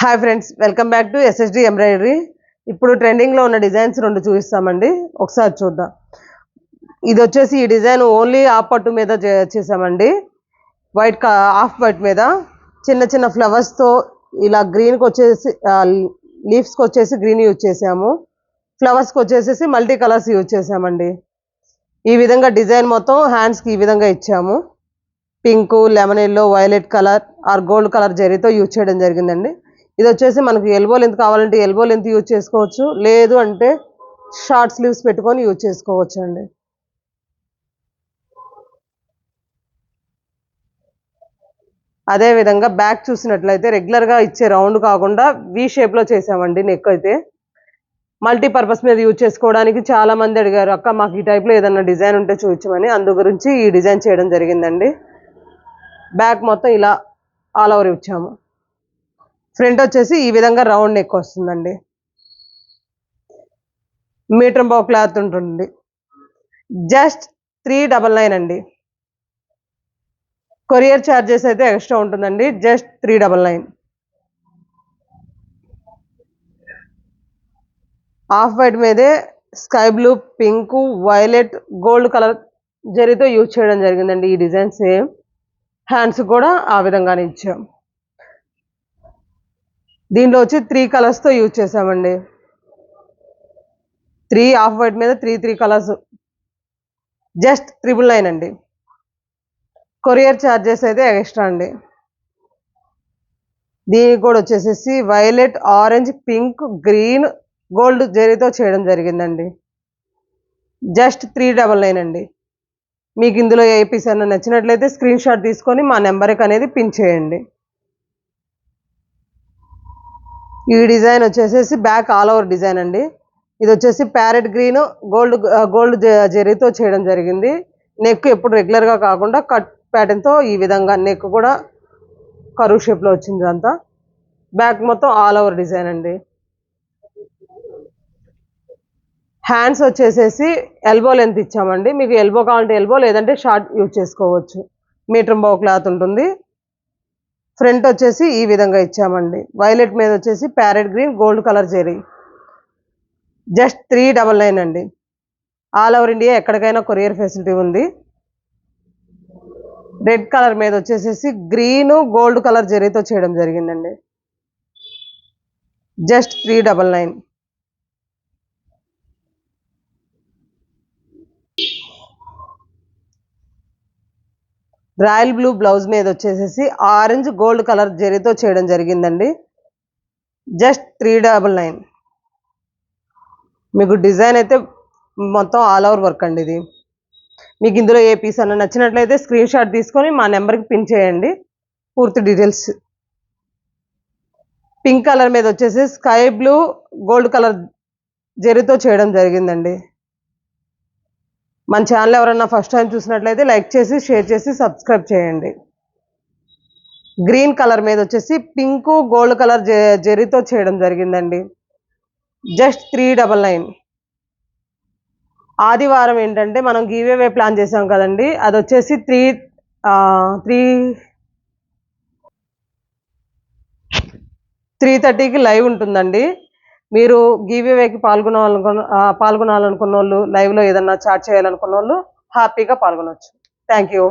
Hi friends welcome back to SSD embroidery ఇప్పుడు ట్రెండింగ్లో ఉన్న డిజైన్స్ రెండు చూపిస్తామండి. ఒకసారి చూద్దాం. ఇది వచ్చేసి ఈ డిజైన్ ఓన్లీ ఆఫ్ పట్టు మీద చేసామండి వైట్ ఆఫ్ వైట్ మీద. చిన్న చిన్న ఫ్లవర్స్తో ఇలా గ్రీన్కి వచ్చేసి లీవ్స్కి వచ్చేసి గ్రీన్ యూజ్ చేసాము ఫ్లవర్స్కి వచ్చేసేసి మల్టీ కలర్స్ యూజ్ చేసామండి ఈ విధంగా డిజైన్ మొత్తం హ్యాండ్స్కి ఈ విధంగా ఇచ్చాము. Pink lemon yellow violet colour or gold colour జరీతో యూజ్ చేయడం జరిగిందండి. ఇది వచ్చేసి మనకి ఎల్బో లెంత్ కావాలంటే ఎల్బో లెంత్ యూజ్ చేసుకోవచ్చు. లేదు అంటే షార్ట్ స్లీవ్స్ పెట్టుకొని యూజ్ చేసుకోవచ్చు అండి అదే విధంగా బ్యాక్ చూసినట్లయితే రెగ్యులర్గా ఇచ్చే రౌండ్ కాకుండా వి షేప్లో చేసామండి నెక్ అయితే. మల్టీపర్పస్ మీద యూజ్ చేసుకోవడానికి చాలా మంది అడిగారు అక్క మాకు ఈ టైప్లో ఏదైనా డిజైన్ ఉంటే చూపించమని. అందు గురించి ఈ డిజైన్ చేయడం జరిగిందండి. బ్యాక్ మొత్తం ఇలా ఆల్ ఓవర్ ఇచ్చాము. ఫ్రంట్ వచ్చేసి ఈ విధంగా రౌండ్ నెక్ వస్తుందండి. మీటర్ బావ్ క్లాత్ ఉంటుంది. జస్ట్ త్రీ డబల్ నైన్ అండి. కొరియర్ ఛార్జెస్ అయితే ఎక్స్ట్రా ఉంటుందండి. Just three double nine. Off white మీదే sky blue pink violet gold colour జరీతో యూజ్ చేయడం జరిగిందండి ఈ డిజైన్ సేమ్. హ్యాండ్స్ కూడా ఆ విధంగానే ఇచ్చాం. దీంట్లో వచ్చి త్రీ కలర్స్తో యూజ్ చేసామండి త్రీ ఆఫ్ వైట్ మీద three three colours just triple nine అండి. కొరియర్ ఛార్జెస్ అయితే ఎక్స్ట్రా అండి. దీనికి కూడా వచ్చేసేసి violet orange pink green gold జరీతో చేయడం జరిగిందండి. జస్ట్ త్రీ డబల్ నైన్ అండి. మీకు ఇందులో ఏ పీస్ అన్న నచ్చినట్లయితే స్క్రీన్ షాట్ తీసుకొని మా నెంబర్కి అనేది పిన్ చేయండి. ఈ డిజైన్ వచ్చేసేసి బ్యాక్ ఆల్ ఓవర్ డిజైన్ అండి. ఇది వచ్చేసి ప్యారెట్ గ్రీన్ గోల్డ్ గోల్డ్ జెరీతో చేయడం జరిగింది. నెక్ ఎప్పుడు రెగ్యులర్గా కాకుండా కట్ ప్యాటర్న్తో ఈ విధంగా నెక్ కూడా కరువు షేప్లో వచ్చింది అంతా బ్యాక్ మొత్తం ఆల్ ఓవర్ డిజైన్ అండి. హ్యాండ్స్ వచ్చేసేసి ఎల్బో లెంత్ ఇచ్చామండి. మీకు ఎల్బో కావాలంటే ఎల్బో లేదంటే షార్ట్ యూజ్ చేసుకోవచ్చు. మీటర్ బో క్లాత్ ఉంటుంది. ఫ్రంట్ వచ్చేసి ఈ విధంగా ఇచ్చామండి. వైలెట్ మీద వచ్చేసి parrot green gold colour zari just three double nine అండి. ఆల్ ఓవర్ ఇండియా ఎక్కడికైనా కొరియర్ ఫెసిలిటీ ఉంది. రెడ్ కలర్ మీద వచ్చేసేసి గ్రీన్ గోల్డ్ కలర్ జరీతో చేయడం జరిగిందండి. Just three double nine. Royal blue blouse మీద వచ్చేసేసి ఆరెంజ్ గోల్డ్ కలర్ జరీతో చేయడం జరిగిందండి. Just three double nine. మీకు డిజైన్ అయితే మొత్తం ఆల్ ఓవర్ వర్క్ అండి ఇది. మీకు ఇందులో ఏ పీస్ అన్న నచ్చినట్లయితే స్క్రీన్ షాట్ తీసుకొని మా నెంబర్కి పిన్ చేయండి. పూర్తి డీటెయిల్స్. పింక్ కలర్ మీద వచ్చేసి స్కై బ్లూ గోల్డ్ కలర్ జరీతో చేయడం జరిగిందండి. మన ఛానల్ ఎవరన్నా ఫస్ట్ టైం చూసినట్లయితే లైక్ చేసి షేర్ చేసి సబ్స్క్రైబ్ చేయండి. గ్రీన్ కలర్ మీద వచ్చేసి పింక్ గోల్డ్ కలర్ జెరీతో చేయడం జరిగిందండి. జస్ట్ త్రీ డబల్ నైన్ ఆదివారం ఏంటంటే మనం గివేవే ప్లాన్ చేసాం కదండి. అది వచ్చేసి త్రీ త్రీ త్రీ థర్టీకి లైవ్ ఉంటుందండి. మీరు గివేవేకి పాల్గొనాలనుకున్న పాల్గొనాలనుకున్న వాళ్ళు లైవ్లో ఏదన్నా చాట్ చేయాలనుకున్న వాళ్ళు హ్యాపీగా పాల్గొనవచ్చు థ్యాంక్ యూ